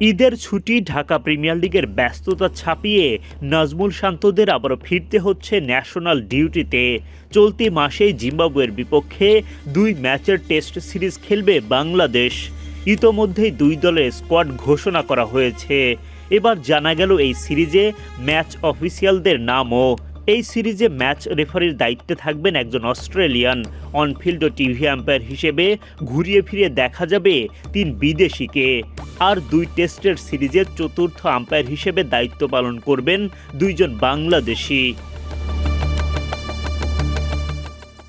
ঈদের ছুটি ঢাকা প্রিমিয়ার লিগের ব্যস্ততা ছাপিয়ে নাজমুল শান্তদের আবারও ফিরতে হচ্ছে ন্যাশনাল ডিউটিতে। চলতি মাসেই জিম্বাবুয়ের বিপক্ষে দুই ম্যাচের টেস্ট সিরিজ খেলবে বাংলাদেশ। ইতোমধ্যেই দুই দলের স্কোয়াড ঘোষণা করা হয়েছে। এবার জানা গেল এই সিরিজে ম্যাচ অফিসিয়ালদের নামও। এই সিরিজে ম্যাচ রেফারির দায়িত্বে থাকবেন একজন অস্ট্রেলিয়ান অনফিল্ড ও টিভি আম্পায়ার হিসেবে। ঘুরিয়ে ফিরিয়ে দেখা যাবে তিন বিদেশিকে। আর দুই টেস্টের সিরিজের চতুর্থ আম্পায়ার হিসেবে দায়িত্ব পালন করবেন দুইজন বাংলাদেশি।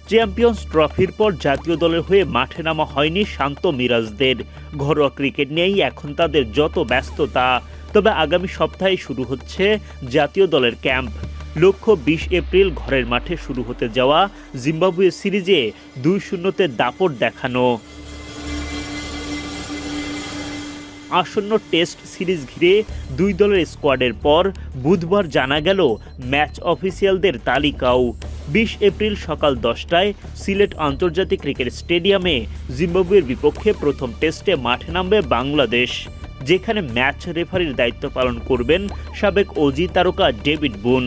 চ্যাম্পিয়ন্স ট্রফির পর জাতীয় দলের হয়ে মাঠে নামা হয়নি শান্ত মিরাজদের। ঘরোয়া ক্রিকেট নিয়েই এখন তাদের যত ব্যস্ততা। তবে আগামী সপ্তাহে শুরু হচ্ছে জাতীয় দলের ক্যাম্প। লক্ষ্য বিশ এপ্রিল ঘরের মাঠে শুরু হতে যাওয়া জিম্বাবুয়ে সিরিজে দুই শূন্যতে দাপট দেখানো। আসন্ন টেস্ট সিরিজ ঘিরে দুই দলের স্কোয়াডের পর বুধবার জানা গেল, ম্যাচ অফিসিয়ালদের তালিকাও। বিশ এপ্রিল সকাল দশটায় সিলেট আন্তর্জাতিক ক্রিকেট স্টেডিয়ামে জিম্বাবুয়ের বিপক্ষে প্রথম টেস্টে মাঠে নামবে বাংলাদেশ, যেখানে ম্যাচ রেফারির দায়িত্ব পালন করবেন সাবেক অজি তারকা ডেভিড বুন।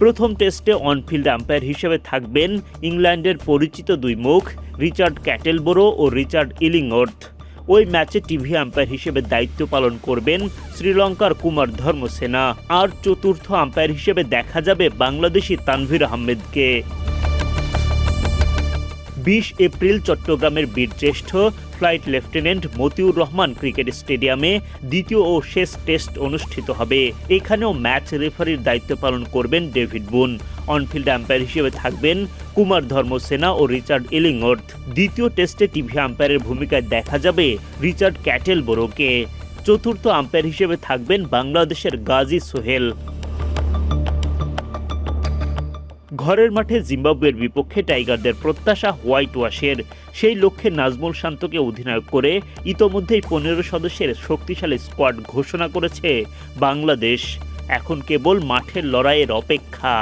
প্রথম টেস্টে অনফিল্ড আম্পায়ার হিসেবে থাকবেন ইংল্যান্ডের পরিচিত দুই মুখ, রিচার্ড ক্যাটেলবোরো ও রিচার্ড ইলিংওর্থ ওই ম্যাচে টিভি আম্পায়ার হিসেবে দায়িত্ব পালন করবেন শ্রীলঙ্কার কুমার ধর্মসেনা। আর চতুর্থ আম্পায়ার হিসেবে দেখা যাবে বাংলাদেশি তানভীর আহমেদকে। বিশ এপ্রিল চট্টগ্রামের বীরশ্রেষ্ঠ flight lieutenant Motiur Rahman cricket stadium দ্বিতীয় ও শেষ টেস্ট অনুষ্ঠিত হবে। এখানেও ম্যাচ রেফারির দায়িত্ব পালন করবেন ডেভিড বুন। অনফিল্ড আম্পায়ার হিসেবে থাকবেন কুমার ধর্মসেনা ও রিচার্ড ইলিংওর্থ দ্বিতীয় টেস্টে টিভি আম্পায়ারের ভূমিকায় দেখা যাবে রিচার্ড ক্যাটেল বোরোকে চতুর্থ আম্পায়ার হিসেবে থাকবেন বাংলাদেশের গাজী সোহেল। ঘরের মাঠে জিম্বাবুয়ের বিপক্ষে টাইগারদের প্রত্যাশা হোয়াইট ওয়াশের। সেই লক্ষ্যে নাজমুল শান্তকে অধিনায়ক করে ইতোমধ্যেই পনেরো সদস্যের শক্তিশালী স্কোয়াড ঘোষণা করেছে বাংলাদেশ। এখন কেবল মাঠের লড়াইয়ের অপেক্ষা।